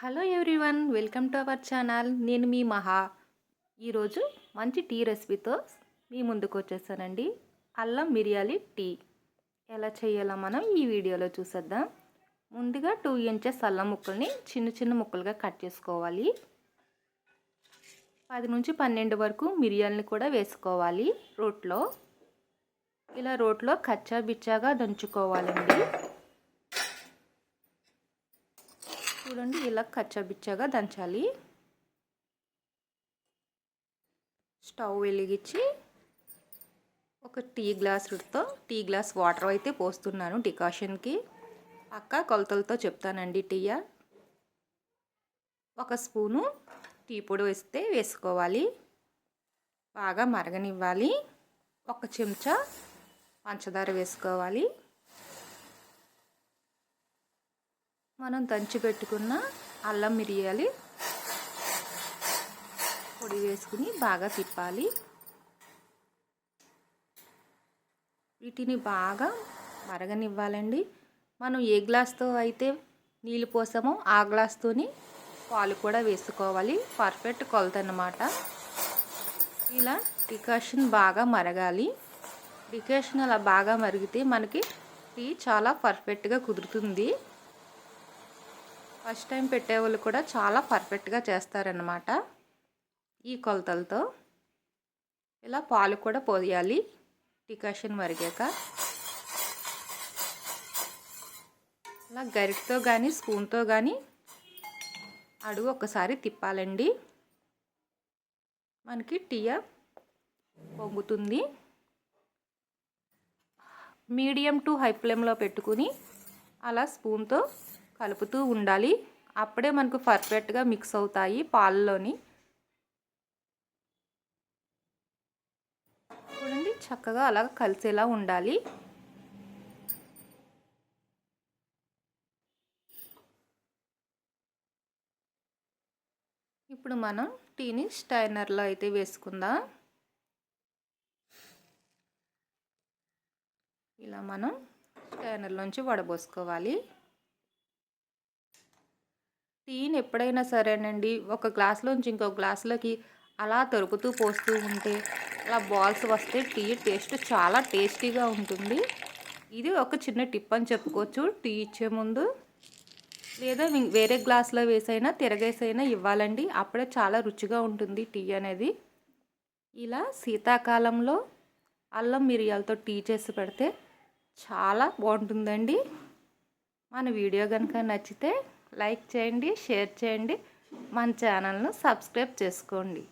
Hello everyone welcome to our channel నేను మీ మహా. ఈరోజు మంచి టీ రెసిపీతో మీ ముందుకు వచ్చేసానండి. అల్లం మిరియాలి టీ ఎలా చేయాలో మనం ఈ వీడియోలో చూసేద్దాం. ముందుగా టూ ఇంచెస్ అల్లం ముక్కల్ని చిన్న చిన్న ముక్కలుగా కట్ చేసుకోవాలి. పది నుంచి పన్నెండు వరకు మిరియాలని కూడా వేసుకోవాలి రోట్లో. ఇలా రోట్లో కచ్చా బిచ్చాగా దంచుకోవాలండి. చూడండి ఇలా కచ్చబిచ్చగా దంచాలి. స్టవ్ వెలిగించి ఒక టీ గ్లాసుతో టీ గ్లాస్ వాటర్ అయితే పోస్తున్నాను డికాషన్కి. అక్క కొలతలతో చెప్తానండి టీయా. ఒక స్పూను టీ పొడి వేస్తే వేసుకోవాలి. బాగా మరగనివ్వాలి. ఒక చెంచా పంచదార వేసుకోవాలి. మనం దంచి పెట్టుకున్న అల్లం మిరియాలి పొడి వేసుకుని బాగా తిప్పాలి. వీటిని బాగా మరగనివ్వాలండి. మనం ఏ గ్లాస్తో అయితే నీళ్ళు పోసామో ఆ గ్లాస్తోని పాలు కూడా వేసుకోవాలి. పర్ఫెక్ట్ కొలత అన్నమాట. ఇలా డికాషన్ బాగా మరగాలి. డికాషన్ అలా బాగా మరిగితే మనకి టీ చాలా పర్ఫెక్ట్గా కుదురుతుంది. ఫస్ట్ టైం పెట్టేవాళ్ళు కూడా చాలా పర్ఫెక్ట్గా చేస్తారనమాట ఈ కొలతలతో. ఇలా పాలు కూడా పోయాలి. డికాషన్ మరిగాక. ఇలా గరిటతో కానీ స్పూన్తో కానీ అడుగు ఒకసారి తిప్పాలండి. మనకి టీయా పొంగుతుంది. మీడియం టు హై ఫ్లేమ్లో పెట్టుకుని అలా స్పూన్తో కలుపుతూ ఉండాలి. అప్పుడే మనకు పర్ఫెక్ట్గా మిక్స్ అవుతాయి పాలలోని చూడండి చక్కగా అలా కలిసేలా ఉండాలి. ఇప్పుడు మనం టీని స్టైనర్లో అయితే వేసుకుందాం. ఇలా మనం స్టైనర్లోంచి వడబోసుకోవాలి. టీని ఎప్పుడైనా సరేనండి. ఒక గ్లాస్లోంచి ఇంకో గ్లాసులోకి అలా తొరుకుతూ పోస్తూ ఉంటే అలా బాల్స్ వస్తే టీ టేస్ట్ చాలా టేస్టీగా ఉంటుంది. ఇది ఒక చిన్న టిప్ అని చెప్పుకోవచ్చు. టీ ఇచ్చే ముందు లేదా వేరే గ్లాస్లో వేసైనా తిరగేసైనా ఇవ్వాలండి. అప్పుడే చాలా రుచిగా ఉంటుంది టీ అనేది. ఇలా శీతాకాలంలో అల్లం మిరియాలతో టీ చేసి పెడితే చాలా బాగుంటుందండి. మన వీడియో కనుక నచ్చితే లైక్ చేయండి షేర్ చేయండి. మన ఛానల్ను సబ్స్క్రైబ్ చేసుకోండి.